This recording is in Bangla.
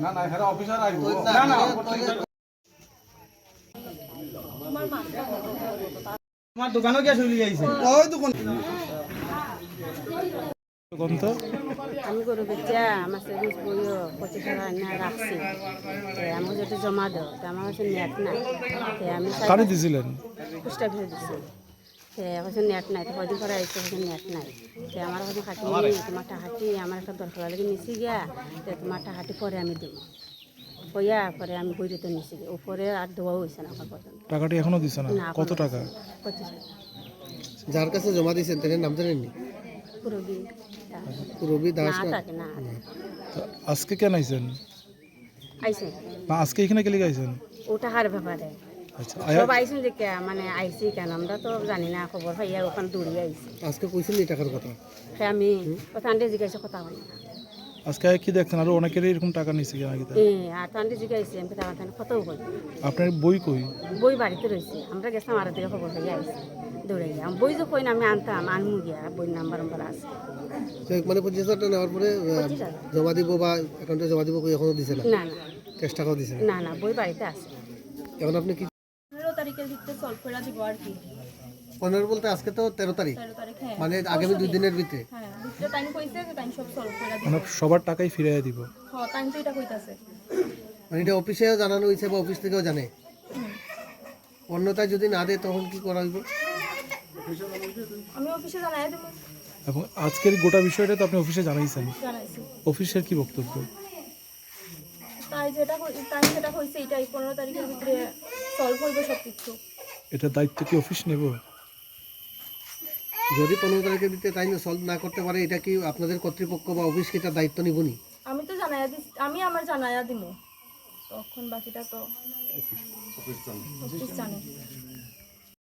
না না এখানে অফিসার আইব না না তোমার দোকানও গিয়ে চলে যাইছে ওই দোকান গন্ত আমি গরু বেচা আমার সেভিংস বইও পঁচিশ টাকা না রাখছি। আমি যদি জমা দাও তো আমার কাছে নেট তো আমি কারে দিছিলেন? পোস্ট অফিসে দিচ্ছি তো কাছে নেট নাই তো কদিন পরে আইসে কাছে নেট নাই। তো আমার খাটি নেই তোমার টাকাটি আমার একটা দরকার লাগে নিছি গিয়া তো তোমার টাকাটি পরে আমি দেবো কইয়া পরে আমি বইতে তো নিছি গিয়া। ও পরে আর দেওয়াও হয়েছে না এখন পর্যন্ত টাকাটি এখনও দিছে না? কত টাকা? পঁচিশ যার কাছে জমা দিয়েছেন তাদের নাম জানেননি রবি না দাস না আজকে কেন আইছেন আইসে না আজকে এখানে গেলে গাইছেন ও টাকার ব্যাপারে আচ্ছা আয়া সব যে কে মানে আইসি কেন? আমরা তো জানি না খবর পাইয়া ওখানে দৌড়িয়ে আইসি। আজকে কইছেন টাকার কথা। সে আমি কথা আন্ডে জিজ্ঞাসা কথা বলি আজকে কি দেখছেন? আরও অনেকেরই এরকম টাকা নিছে কি আগে এ আর তো আন্ডে জিজ্ঞাসি আমি কথা কথা কতও বলি আপনার বই কই? বই বাড়িতে রয়েছে। আমরা গেছিলাম আর দিকে খবর পাইয়া আইসি দৌড়ে গিয়ে। আমি বই যে কই না আমি আনতাম আনমু গিয়া বই নাম্বার নাম্বার আছে। মানে পঁচিশ হাজার টাকা নেওয়ার পরে। জমা দিব বা অ্যাকাউন্টে জমা দিব কই এখনও দিছে না? না না। টাকাও দিছে না না বই বাড়িতে আছে। এখন আপনি কি তারিখের ভিতরে সলভ করে দিব আর কি। পনেরো বলতে আজকে তো তেরো তারিখ। তেরো তারিখ হ্যাঁ। মানে আগামী দুই দিনের ভিতরে। হ্যাঁ ভিতরে টাইম কইছে যে টাইম সব সলভ করে দিব মানে সবার টাকাই ফিরিয়ে দিব। হ্যাঁ টাইম তো এটা কইতাছে মানে এটা অফিসেও জানানো হয়েছে বা অফিস থেকেও জানে। অন্যথায় যদি না দেয় তখন কি করা হইব? আমি অফিসে জানাই দেবো। এবং আজকের গোটা বিষয়টা তো আপনি অফিসে জানাইছেন। জানাইছি। অফিসের কি বক্তব্য? তাই যেটা তাই সেটা হয়েছে এটাই। পনেরো তারিখের ভিতরে সলভ হইব সব কিছু এটা দায়িত্ব কি অফিস নেব? যদি পনেরো তারিখের ভিতরে টাইম সলভ না করতে পারে এটা কি আপনাদের কর্তৃপক্ষ বা অফিস কি তার দায়িত্ব নিবনি আমি তো জানাইয়া দিস আমি আমার জানাইয়া দিব তখন বাকিটা তো অফিস জানে।